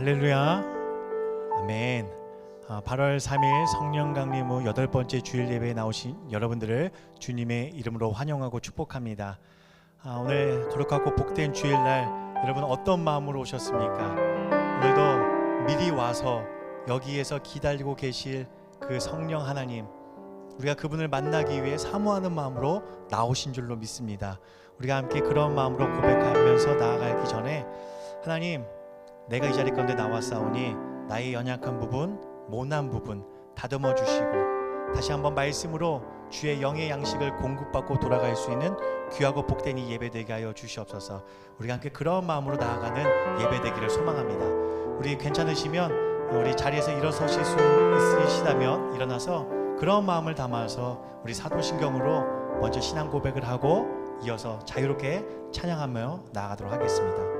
할렐루야. 아멘. 아, 8월 3일 성령 강림 후 여덟 번째 주일 예배에 나오신 여러분들을 주님의 이름으로 환영하고 축복합니다. 아, 오늘 거룩하고 복된 주일날 여러분 어떤 마음으로 오셨습니까? 오늘도 미리 와서 여기에서 기다리고 계실 그 성령 하나님 우리가 그분을 만나기 위해 사모하는 마음으로 나오신 줄로 믿습니다. 우리가 함께 그런 마음으로 고백하면서 나아가기 전에 하나님 내가 이 자리 가운데 나왔사오니 나의 연약한 부분, 모난 부분 다듬어 주시고 다시 한번 말씀으로 주의 영의 양식을 공급받고 돌아갈 수 있는 귀하고 복된 이 예배 되게 하여 주시옵소서. 우리가 함께 그런 마음으로 나아가는 예배 되기를 소망합니다. 우리 괜찮으시면 우리 자리에서 일어서실 수 있으시다면 일어나서 그런 마음을 담아서 우리 사도신경으로 먼저 신앙 고백을 하고 이어서 자유롭게 찬양하며 나아가도록 하겠습니다.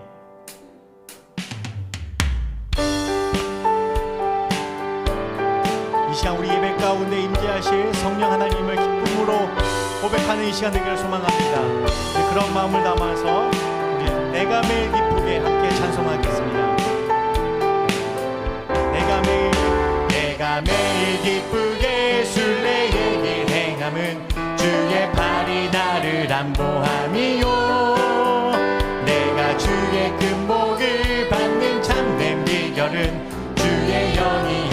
고백하는 이 시간 되기를 소망합니다. 우리 그런 마음을 담아서 우리 내가 매일 기쁘게 함께 찬송하겠습니다. 내가 매일 내가 매일 기쁘게 순례의 길 행함은 주의 팔이 나를 안보함이요 내가 주의 금복을 받는 참된 비결은 주의 영이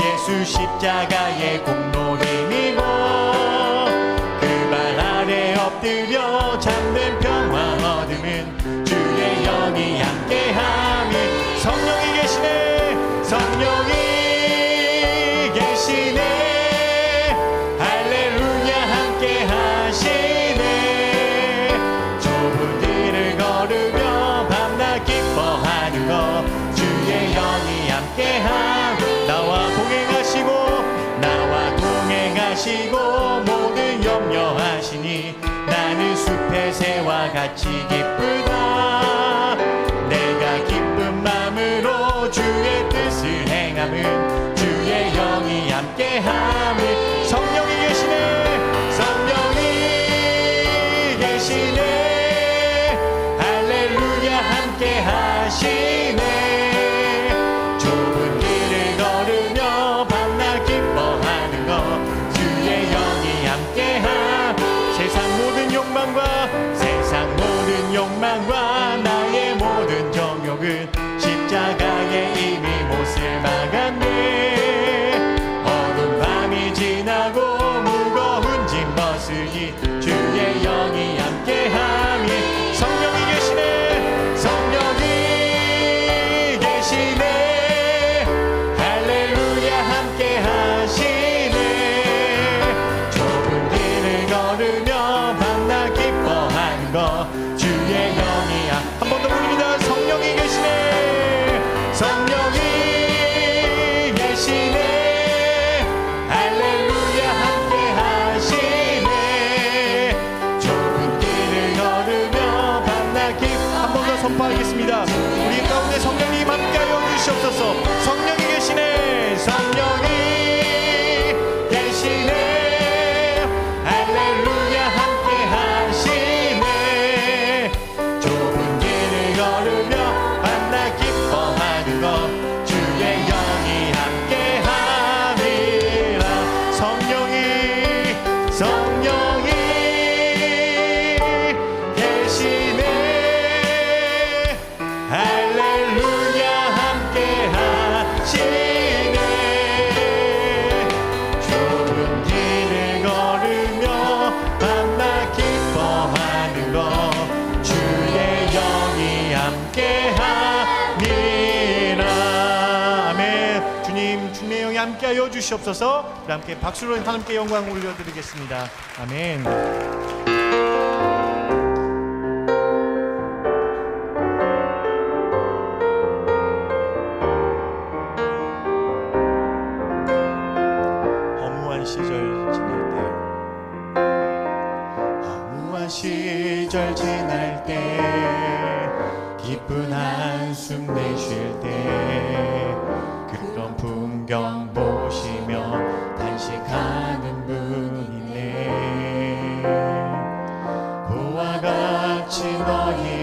예수 십자가의 공로 힘입어 그발 아래 엎드려 같이 기쁘 모든 욕 성령이 계시네. 할렐루야 함께 하시네. 좁은 길을 걸으며 밤낮 기한 번 더 선포하겠습니다. 우리 가운데 성령님 함께 하여 주시옵소서 주시옵소서 함께 박수로 하나님께 영광 올려드리겠습니다. 아멘.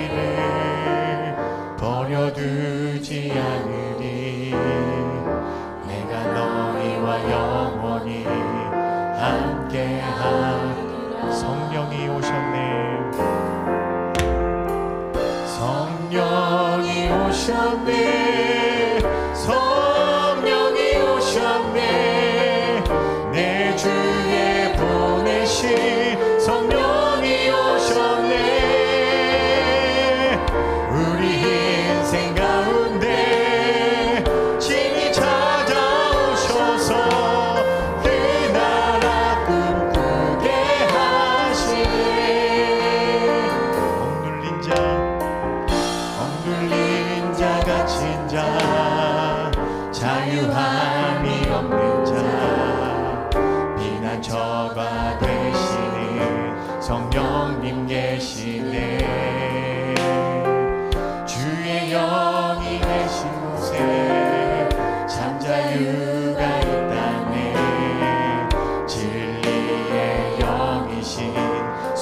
너희를 버려두지 않으리. 내가 너희와 영원히 함께한 성령이 오셨네. 성령이 오셨네.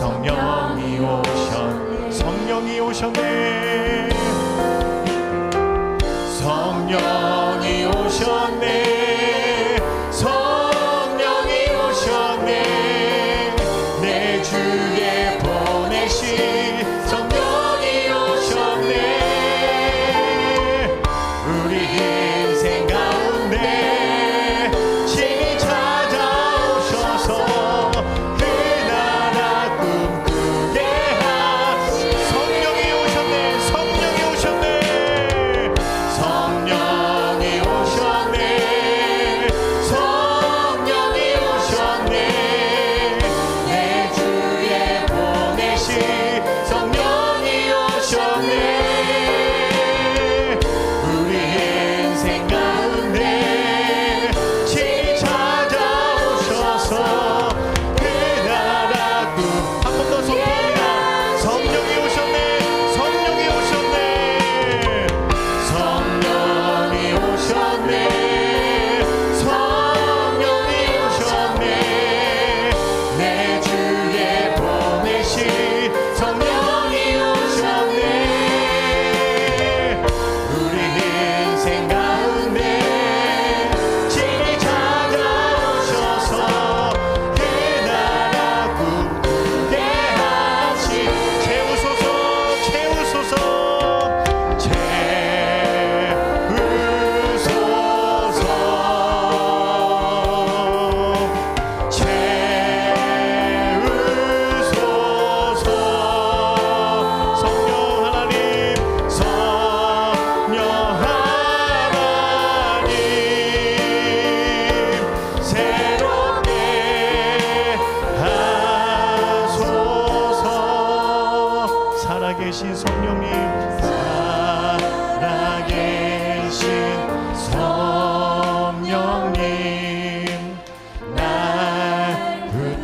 성령이 오셨네. 성령이 오셨네.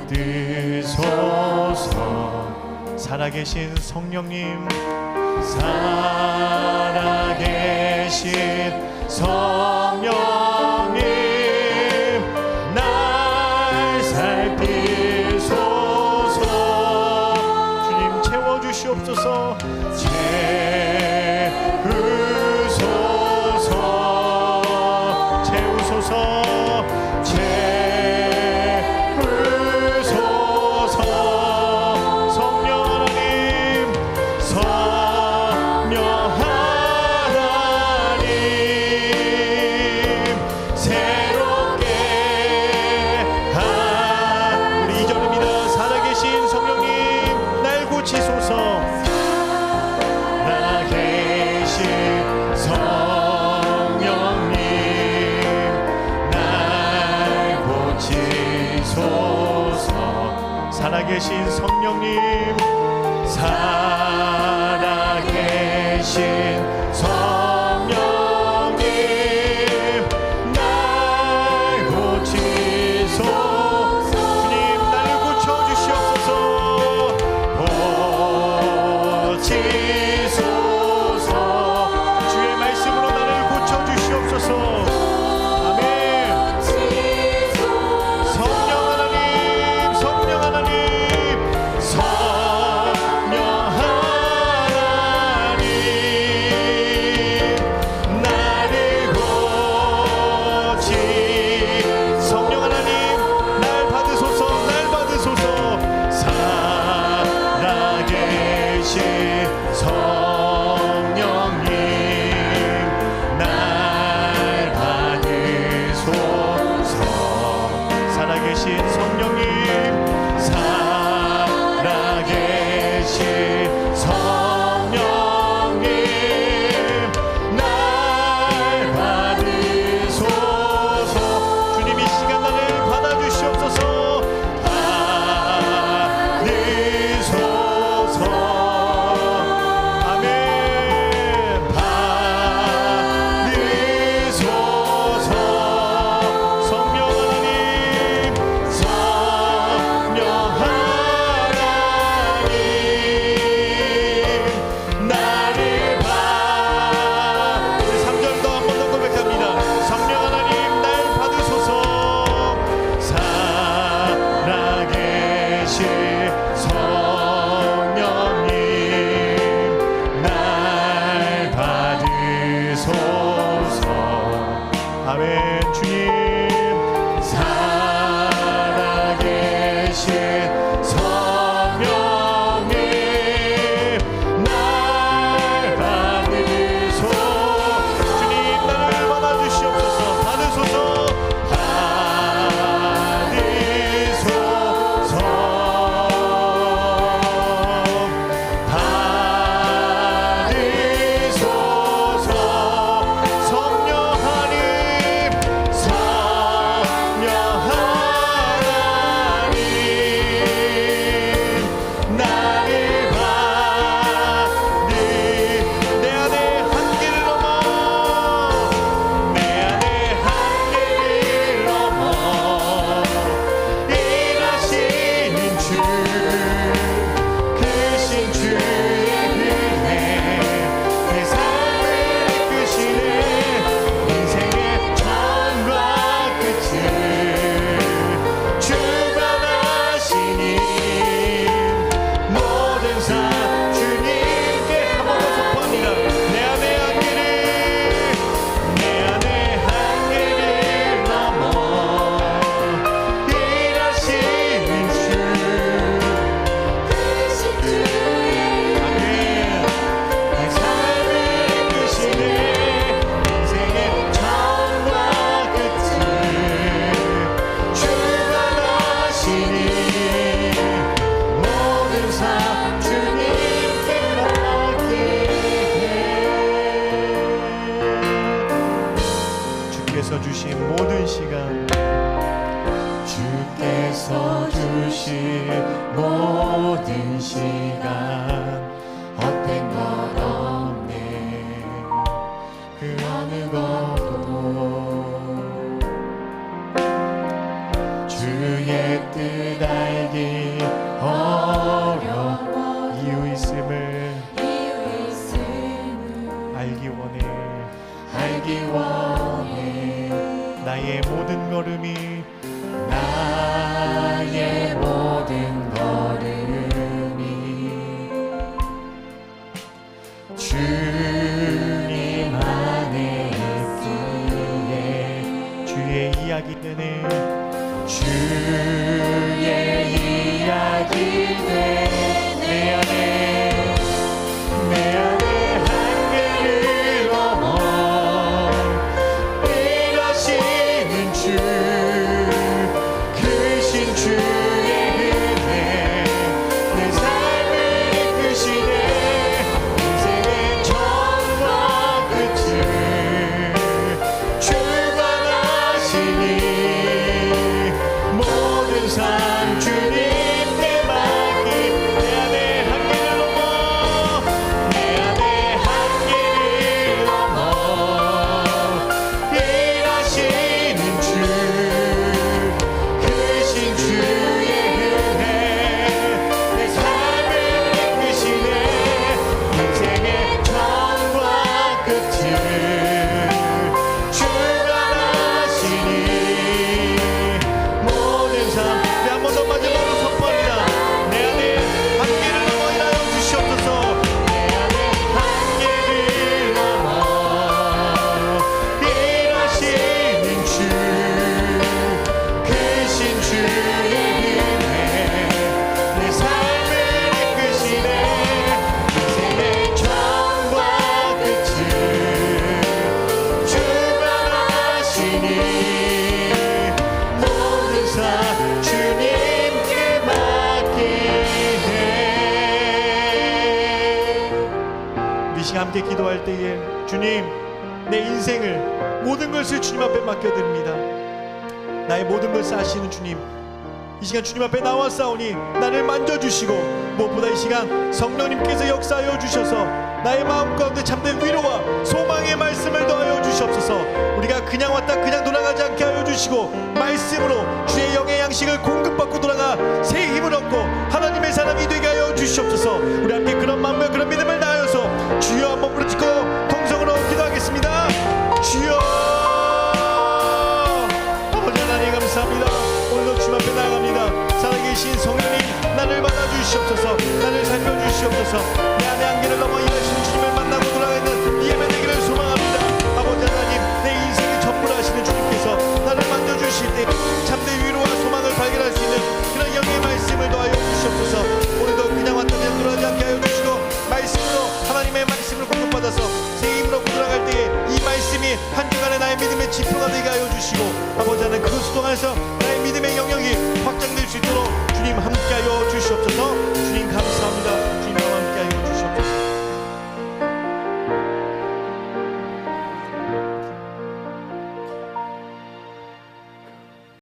드소서. 살아계신 성령님 살아계신 성 알기 원해. 알기 원해. 나의 모든 걸음이 나의 기도할 때에 주님 내 인생을 모든 것을 주님 앞에 맡겨드립니다. 나의 모든 것을 아시는 주님 이 시간 주님 앞에 나와 싸우니 나를 만져주시고 무엇보다 이 시간 성령님께서 역사하여 주셔서 나의 마음 가운데 참된 위로와 소망의 말씀을 더하여 주시옵소서 우리가 그냥 왔다 그냥 돌아가지 않게 하여 주시고 말씀으로 주의 영의 양식을 공급받고 돌아가 새 힘을 얻고 하나님의 사람이 되게 하여 주시옵소서 우리 함께 그런 마음과 그런 믿음을 주여 한번 부르짖고 통성으로 기도하겠습니다. 주여! 아버지 하나님 감사합니다. 오늘도 주님 앞에 나아갑니다. 살아계신 성령님 나를 받아주시옵소서 나를 살펴주시옵소서. 내 안의 한계를 넘어